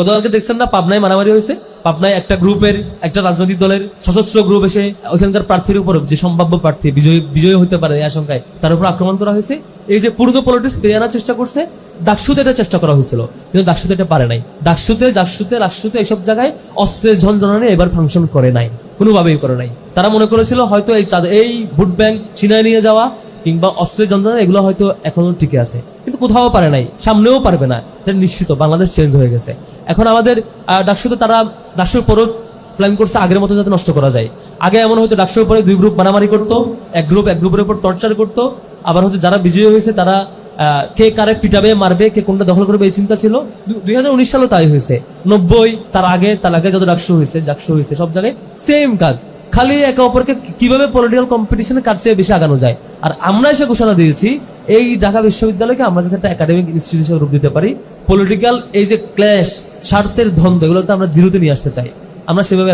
গতকালকে দেখছেন না, পাবনায় মারামারি হয়েছে? পাবনায় একটা গ্রুপের, একটা রাজনৈতিক দলের সশস্ত্র গ্রুপ এসে ওইখানকার প্রার্থীর উপর, যে সম্ভাব্য প্রার্থী, বিজয়ী বিজয়ী হতে পারে এই আশঙ্কায়, তার উপর আক্রমণ করা হয়েছে। এই যে পুরনো পলিটিক্স ফিরিয়ে আনার চেষ্টা করছে ডাকসুতে এটা চেষ্টা করা হয়েছিল, কিন্তু ডাকসুতে এটা পারে নাই। ডাকসুতে জাকসুতে, রাকসুতে এইসব জায়গায় অস্ত্রের ঝনঝনানি এবার ফাংশন করে নাই, কোনোভাবেই করে নাই। তারা মনে করেছিল হয়তো এই এই ভোট ব্যাংক চিনায় নিয়ে যাওয়া, কিংবা অস্ত্রের যন্ত্রণা এগুলো হয়তো এখনও টিকে আছে, কিন্তু কোথাও পারে নাই, সামনেও পারবে না, এটা নিশ্চিত, বাংলাদেশ চেঞ্জ হয়ে গেছে। এখন আমাদের ডাকসুতে তারা ডাকসুর পরও প্ল্যান করছে আগের মতো যাতে নষ্ট করা যায়। আগে এমন হয়তো ডাকসুর পরে দুই গ্রুপ মারামারি করতো, এক গ্রুপ এক গ্রুপের উপর টর্চার করতো। আবার হচ্ছে যারা বিজয়ী হয়েছে তারা কে কারে পিটাবে, মারবে, কে কোনটা দখল করবে এই চিন্তা ছিল। দুই হাজার উনিশ সালে তাই হয়েছে। নব্বই, তার আগে তার আগে যত ডাকসু হয়েছে ডাকসু হয়েছে, সব জায়গায় সেম কাজ। খালি একে অপরকে কীভাবে পলিটিক্যাল কম্পিটিশনে কার চেয়ে বেশি আগানো যায়? আর আমরা এসে ঘোষণা দিয়েছি, এই ঢাকা বিশ্ববিদ্যালয়কে আমরা যাতে একটা একাডেমিক ইনস্টিটিউট হিসেবে রূপ দিতে পারি। পলিটিক্যাল এই যে ক্ল্যাশ স্বার্থের ধন্দ এগুলো তো আমরা জিরোতে নিয়ে আসতে চাই। আমরা সেভাবে